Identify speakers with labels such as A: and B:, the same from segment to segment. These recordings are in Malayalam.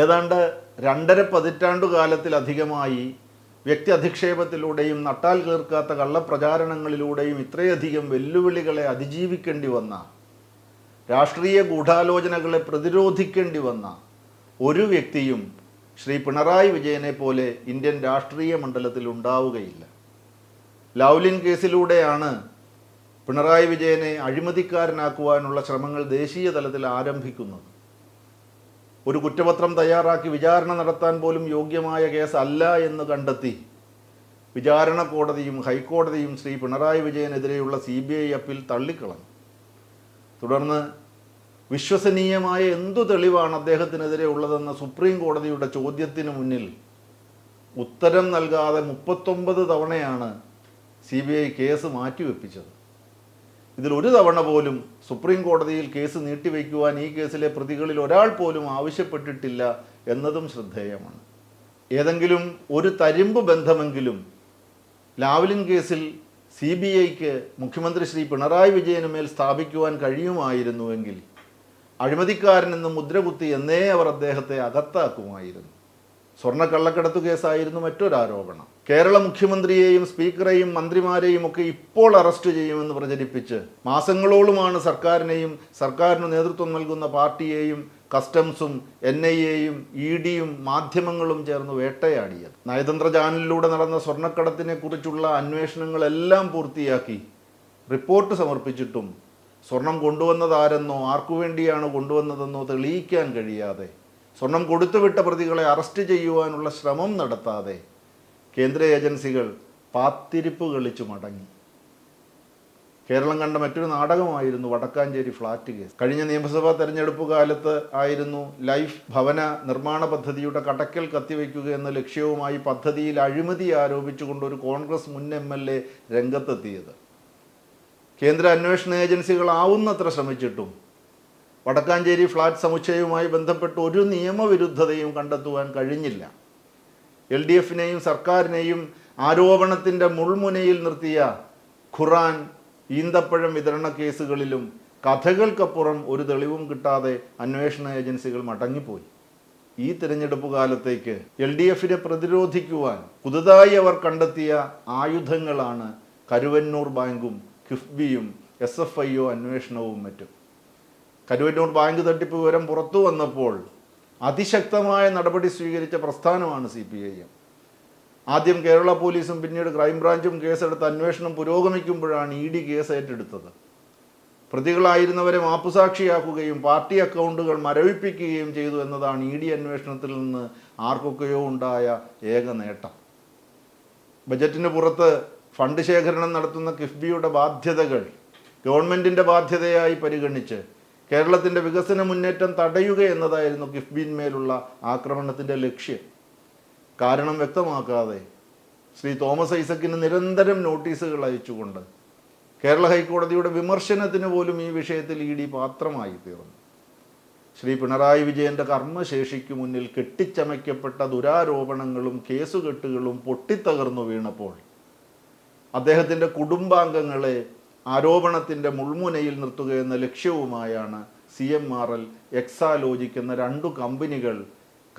A: ഏതാണ്ട് രണ്ടര പതിറ്റാണ്ടു കാലത്തിലധികമായി വ്യക്തി അധിക്ഷേപത്തിലൂടെയും നട്ടാൽ കീർക്കാത്ത കള്ളപ്രചാരണങ്ങളിലൂടെയും ഇത്രയധികം വെല്ലുവിളികളെ അതിജീവിക്കേണ്ടി വന്ന രാഷ്ട്രീയ ഗൂഢാലോചനകളെ പ്രതിരോധിക്കേണ്ടി വന്ന ഒരു വ്യക്തിയും ശ്രീ പിണറായി വിജയനെ പോലെ ഇന്ത്യൻ രാഷ്ട്രീയ മണ്ഡലത്തിൽ ഉണ്ടാവുകയില്ല. ലൗലിൻ കേസിലൂടെയാണ് പിണറായി വിജയനെ അഴിമതിക്കാരനാക്കുവാനുള്ള ശ്രമങ്ങൾ ദേശീയ തലത്തിൽ ആരംഭിക്കുന്നത്. ഒരു കുറ്റപത്രം തയ്യാറാക്കി വിചാരണ നടത്താൻ പോലും യോഗ്യമായ കേസല്ല എന്ന് കണ്ടെത്തി. വിചാരണ കോടതിയും ഹൈക്കോടതിയും ശ്രീ പിണറായി വിജയനെതിരെയുള്ള സി ബി ഐ അപ്പീൽ തള്ളിക്കളഞ്ഞു. തുടർന്ന് വിശ്വസനീയമായ എന്തു തെളിവാണ് അദ്ദേഹത്തിനെതിരെ ഉള്ളതെന്ന സുപ്രീം കോടതിയുടെ ചോദ്യത്തിന് മുന്നിൽ ഉത്തരം നൽകാതെ മുപ്പത്തൊമ്പത് തവണയാണ് സി ബി ഐ കേസ് മാറ്റിവെപ്പിച്ചത്. ഇതിൽ ഒരു തവണ പോലും സുപ്രീം കോടതിയിൽ കേസ് നീട്ടിവെക്കുവാൻ ഈ കേസിലെ പ്രതികളിൽ ഒരാൾ പോലും ആവശ്യപ്പെട്ടിട്ടില്ല എന്നതും ശ്രദ്ധേയമാണ്. ഏതെങ്കിലും ഒരു തരിമ്പ് ബന്ധമെങ്കിലും ലാവ്ലിൻ കേസിൽ സി ബി ഐക്ക് മുഖ്യമന്ത്രി ശ്രീ പിണറായി വിജയന് മേൽ സ്ഥാപിക്കുവാൻ കഴിയുമായിരുന്നുവെങ്കിൽ അഴിമതിക്കാരനെന്ന് മുദ്രകുത്തി എന്നേ അവർ അദ്ദേഹത്തെ അകത്താക്കുമായിരുന്നു. സ്വർണ കള്ളക്കടത്തു മറ്റൊരു ആരോപണം കേരള മുഖ്യമന്ത്രിയെയും സ്പീക്കറെയും മന്ത്രിമാരെയും ഒക്കെ ഇപ്പോൾ അറസ്റ്റ് ചെയ്യുമെന്ന് പ്രചരിപ്പിച്ച് മാസങ്ങളോളമാണ് സർക്കാരിനെയും സർക്കാരിന് നേതൃത്വം നൽകുന്ന പാർട്ടിയെയും കസ്റ്റംസും എൻ ഐ എയും ഇ ഡിയും മാധ്യമങ്ങളും ചേർന്ന് വേട്ടയാടിയത്. നയതന്ത്ര ചാനലിലൂടെ നടന്ന സ്വർണക്കടത്തിനെ കുറിച്ചുള്ള അന്വേഷണങ്ങളെല്ലാം പൂർത്തിയാക്കി റിപ്പോർട്ട് സമർപ്പിച്ചിട്ടും സ്വർണം കൊണ്ടുവന്നതാരെന്നോ ആർക്കു വേണ്ടിയാണ് കൊണ്ടുവന്നതെന്നോ തെളിയിക്കാൻ കഴിയാതെ സ്വർണം കൊടുത്തുവിട്ട പ്രതികളെ അറസ്റ്റ് ചെയ്യുവാനുള്ള ശ്രമം നടത്താതെ കേന്ദ്ര ഏജൻസികൾ പാത്തിരിപ്പ് കളിച്ചു മടങ്ങി. കേരളം കണ്ട മറ്റൊരു നാടകമായിരുന്നു വടക്കാഞ്ചേരി ഫ്ളാറ്റ് കേസ്. കഴിഞ്ഞ നിയമസഭാ തെരഞ്ഞെടുപ്പ് കാലത്ത് ആയിരുന്നു ലൈഫ് ഭവന നിർമ്മാണ പദ്ധതിയുടെ കടക്കൽ കത്തിവെക്കുക എന്ന ലക്ഷ്യവുമായി പദ്ധതിയിൽ അഴിമതി ആരോപിച്ചുകൊണ്ട് ഒരു കോൺഗ്രസ് മുൻ എം എൽ എ രംഗത്തെത്തിയത്. കേന്ദ്ര അന്വേഷണ ഏജൻസികൾ ആവുന്നത്ര ശ്രമിച്ചിട്ടും വടക്കാഞ്ചേരി ഫ്ലാറ്റ് സമുച്ചയവുമായി ബന്ധപ്പെട്ട് ഒരു നിയമവിരുദ്ധതയും കണ്ടെത്തുവാൻ കഴിഞ്ഞില്ല. എൽ ഡി എഫിനെയും സർക്കാരിനെയും ആരോപണത്തിന്റെ മുൾമുനയിൽ നിർത്തിയ ഖുറാൻ ഈന്തപ്പഴം വിതരണ കേസുകളിലും കഥകൾക്കപ്പുറം ഒരു തെളിവും കിട്ടാതെ അന്വേഷണ ഏജൻസികൾ മടങ്ങിപ്പോയി. ഈ തിരഞ്ഞെടുപ്പ് കാലത്തേക്ക് എൽ ഡി എഫിനെ പ്രതിരോധിക്കുവാൻ പുതുതായി അവർ കണ്ടെത്തിയ ആയുധങ്ങളാണ് കരുവന്നൂർ ബാങ്കും കിഫ്ബിയും എസ് എഫ് ഐ ഒ അന്വേഷണവും മറ്റും. കരുവന്നൂർ ബാങ്ക് തട്ടിപ്പ് വിവരം പുറത്തു വന്നപ്പോൾ അതിശക്തമായ നടപടി സ്വീകരിച്ച പ്രസ്ഥാനമാണ് സി പി ഐ എം ആദ്യം കേരള പോലീസും പിന്നീട് ക്രൈംബ്രാഞ്ചും കേസെടുത്ത് അന്വേഷണം പുരോഗമിക്കുമ്പോഴാണ് ഇ ഡി കേസ് ഏറ്റെടുത്തത്. പ്രതികളായിരുന്നവരെ മാപ്പുസാക്ഷിയാക്കുകയും പാർട്ടി അക്കൗണ്ടുകൾ മരവിപ്പിക്കുകയും ചെയ്തു എന്നതാണ് ഇ ഡി അന്വേഷണത്തിൽ നിന്ന് ആർക്കൊക്കെയോ ഉണ്ടായ ഏക നേട്ടം. ബജറ്റിന് പുറത്ത് ഫണ്ട് ശേഖരണം നടത്തുന്ന കിഫ്ബിയുടെ ബാധ്യതകൾ ഗവൺമെന്റിന്റെ ബാധ്യതയായി പരിഗണിച്ച് കേരളത്തിന്റെ വികസന മുന്നേറ്റം തടയുക എന്നതായിരുന്നു കിഫ്ബിന്മേലുള്ള ആക്രമണത്തിന്റെ ലക്ഷ്യം. കാരണം വ്യക്തമാക്കാതെ ശ്രീ തോമസ് ഐസക്കിന് നിരന്തരം നോട്ടീസുകൾ അയച്ചുകൊണ്ട് കേരള ഹൈക്കോടതിയുടെ വിമർശനത്തിന് പോലും ഈ വിഷയത്തിൽ ഇ ഡി പാത്രമായി തീർന്നു. ശ്രീ പിണറായി വിജയന്റെ കർമ്മശേഷിക്ക് മുന്നിൽ കെട്ടിച്ചമയ്ക്കപ്പെട്ട ദുരാരോപണങ്ങളും കേസുകെട്ടുകളും പൊട്ടിത്തകർന്നു വീണപ്പോൾ അദ്ദേഹത്തിന്റെ കുടുംബാംഗങ്ങളെ ആരോപണത്തിന്റെ മുൾമുനയിൽ നിർത്തുകയെന്ന ലക്ഷ്യവുമായാണ് C M R L Exalogic എന്ന രണ്ടു കമ്പനികൾ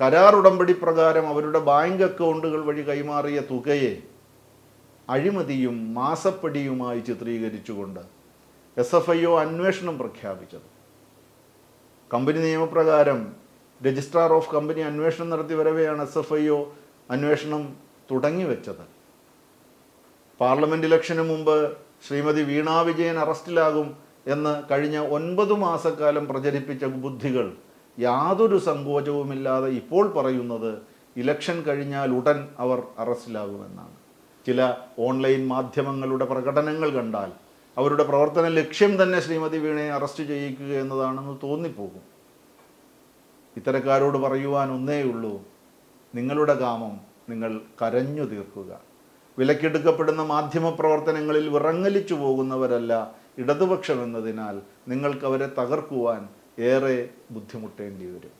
A: കരാർ ഉടമ്പടി പ്രകാരം അവരുടെ ബാങ്ക് അക്കൗണ്ടുകൾ വഴി കൈമാറിയ തുകയെ അഴിമതിയും മാസപ്പടിയുമായി ചിത്രീകരിച്ചുകൊണ്ട് എസ് എഫ് ഐ ഒ അന്വേഷണം പ്രഖ്യാപിച്ചത്. കമ്പനി നിയമപ്രകാരം രജിസ്ട്രാർ ഓഫ് കമ്പനി അന്വേഷണം നടത്തി വരവെയാണ് എസ് എഫ് ഐ ഒ അന്വേഷണം തുടങ്ങിവെച്ചത്. പാർലമെന്റ് ഇലക്ഷന് മുമ്പ് ശ്രീമതി വീണ വിജയൻ അറസ്റ്റിലാകും എന്ന് കഴിഞ്ഞ ഒൻപത് മാസക്കാലം പ്രചരിപ്പിച്ച ബുദ്ധികൾ യാതൊരു സങ്കോചവുമില്ലാതെ ഇപ്പോൾ പറയുന്നത് ഇലക്ഷൻ കഴിഞ്ഞാൽ ഉടൻ അവർ അറസ്റ്റിലാകുമെന്നാണ്. ചില ഓൺലൈൻ മാധ്യമങ്ങളുടെ പ്രകടനങ്ങൾ കണ്ടാൽ അവരുടെ പ്രവർത്തന ലക്ഷ്യം തന്നെ ശ്രീമതി വീണയെ അറസ്റ്റ് ചെയ്യിക്കുക എന്നതാണെന്ന് തോന്നിപ്പോകും. ഇത്തരക്കാരോട് പറയുവാൻ ഒന്നേ ഉള്ളൂ നിങ്ങളുടെ കാമം നിങ്ങൾ കരഞ്ഞു തീർക്കുക. വിലക്കെടുക്കപ്പെടുന്ന മാധ്യമ പ്രവർത്തനങ്ങളിൽ വിറങ്ങലിച്ചു പോകുന്നവരല്ല ഇടതുപക്ഷം എന്നതിനാൽ നിങ്ങൾക്ക് അവരെ തകർക്കുവാൻ ഏറെ ബുദ്ധിമുട്ടേണ്ടി വരും.